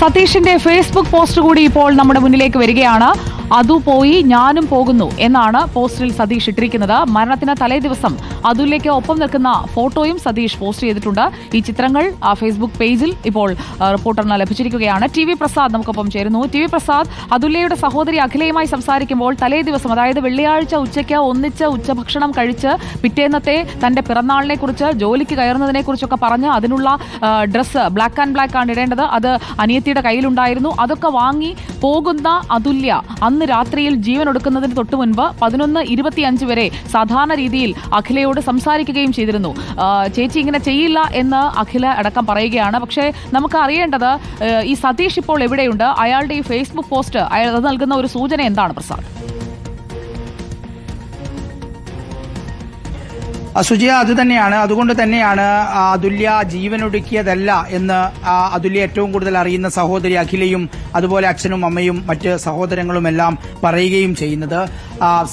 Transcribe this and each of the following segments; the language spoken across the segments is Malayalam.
സതീഷിന്റെ ഫേസ്ബുക്ക് പോസ്റ്റ് കൂടി ഇപ്പോൾ നമ്മുടെ മുന്നിലേക്ക് വരികയാണ്. അതു പോയി ഞാനും പോകുന്നു എന്നാണ് പോസ്റ്റിൽ സതീഷ് ഇട്ടിരിക്കുന്നത്. മരണത്തിന് തലേ ദിവസം അതുലേക്ക് ഒപ്പം നിൽക്കുന്ന ഫോട്ടോയും സതീഷ് പോസ്റ്റ് ചെയ്തിട്ടുണ്ട്. ഈ ചിത്രങ്ങൾ ഫേസ്ബുക്ക് പേജിൽ ഇപ്പോൾ റിപ്പോർട്ടറിന് ലഭിച്ചിരിക്കുകയാണ്. ടി വി പ്രസാദ് നമുക്കൊപ്പം ചേരുന്നു. ടി വി പ്രസാദ് അതുല്യയുടെ സഹോദരി അഖിലയുമായി സംസാരിക്കുമ്പോൾ തലേ ദിവസം അതായത് വെള്ളിയാഴ്ച ഉച്ചയ്ക്ക് ഒന്നിച്ച് ഉച്ചഭക്ഷണം കഴിച്ച് പിറ്റേന്നത്തെ തന്റെ പിറന്നാളിനെ കുറിച്ച് ജോലിക്ക് കയറുന്നതിനെ കുറിച്ചൊക്കെ പറഞ്ഞ് അതിനുള്ള ഡ്രസ്സ് ബ്ലാക്ക് ആൻഡ് ബ്ലാക്ക് ആണ് ഇടേണ്ടത്. അത് അനിയത്തിയുടെ കയ്യിലുണ്ടായിരുന്നു. അതൊക്കെ വാങ്ങി പോകുന്ന അതുല്യ അന്ന് രാത്രിയിൽ ജീവൻ ഒടുക്കുന്നതിന് തൊട്ടു മുൻപ് പതിനൊന്ന് ഇരുപത്തിയഞ്ച് വരെ സാധാരണ രീതിയിൽ അഖിലയോട് സംസാരിക്കുകയും ചെയ്തിരുന്നു. ചേച്ചി ഇങ്ങനെ ചെയ്യില്ല എന്ന് അഖില അടക്കം പറയുകയാണ്. പക്ഷേ നമുക്ക് അറിയേണ്ടത് ഈ സതീഷ് ഇപ്പോൾ എവിടെയുണ്ട്? അയാളുടെ ഈ ഫേസ്ബുക്ക് പോസ്റ്റ് അയാൾ നൽകുന്ന ഒരു സൂചന എന്താണ് പ്രസാദ്? സുജിയ അത് തന്നെയാണ്. അതുകൊണ്ട് തന്നെയാണ് അതുല്യ ജീവനൊടുക്കിയതല്ല എന്ന് അതുല്യ ഏറ്റവും കൂടുതൽ അറിയുന്ന സഹോദരി അഖിലയും അതുപോലെ അച്ഛനും അമ്മയും മറ്റ് സഹോദരങ്ങളും എല്ലാം പറയുകയും ചെയ്യുന്നത്.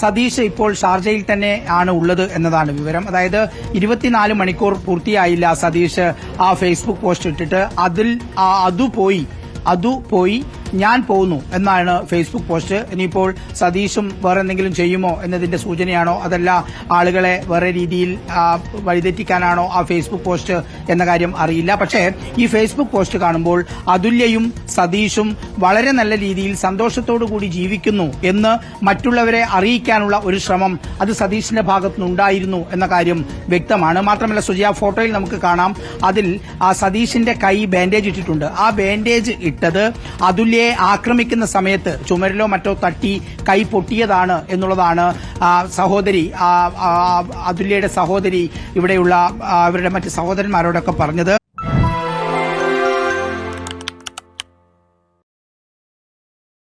സതീഷ് ഇപ്പോൾ ഷാർജയിൽ തന്നെ ആണ് ഉള്ളത് എന്നതാണ് വിവരം. അതായത് ഇരുപത്തിനാല് മണിക്കൂർ പൂർത്തിയായില്ല സതീഷ് ആ ഫേസ്ബുക്ക് പോസ്റ്റ് ഇട്ടിട്ട്. അതിൽ അതു പോയി അതു പോയി ഞാൻ പോകുന്നു എന്നാണ് ഫേസ്ബുക്ക് പോസ്റ്റ് ഇനിയിപ്പോൾ സതീഷും വേറെ എന്തെങ്കിലും ചെയ്യുമോ എന്നതിന്റെ സൂചനയാണോ? അതല്ല ആളുകളെ വേറെ രീതിയിൽ വഴിതെറ്റിക്കാനാണോ ആ ഫേസ്ബുക്ക് പോസ്റ്റ് എന്ന കാര്യം അറിയില്ല. പക്ഷേ ഈ ഫേസ്ബുക്ക് പോസ്റ്റ് കാണുമ്പോൾ അതുല്യയും സതീഷും വളരെ നല്ല രീതിയിൽ സന്തോഷത്തോടു കൂടി ജീവിക്കുന്നു എന്ന് മറ്റുള്ളവരെ അറിയിക്കാനുള്ള ഒരു ശ്രമം അത് സതീഷിന്റെ ഭാഗത്തുനിന്നുണ്ടായിരുന്നു എന്ന കാര്യം വ്യക്തമാണ്. മാത്രമല്ല സുജിയ ഫോട്ടോയിൽ നമുക്ക് കാണാം. അതിൽ ആ സതീഷിന്റെ കൈ ബാൻഡേജ് ഇട്ടിട്ടുണ്ട്. ആ ബാൻഡേജ് ഇട്ടത് അതുല്യയെ ആക്രമിക്കുന്ന സമയത്ത് ചുമരിലോ മറ്റോ തട്ടി കൈ പൊട്ടിയതാണ് എന്നുള്ളതാണ് സഹോദരി അതുല്യയുടെ സഹോദരി ഇവിടെയുള്ള അവരുടെ മറ്റ് സഹോദരന്മാരോടൊക്കെ പറഞ്ഞത്.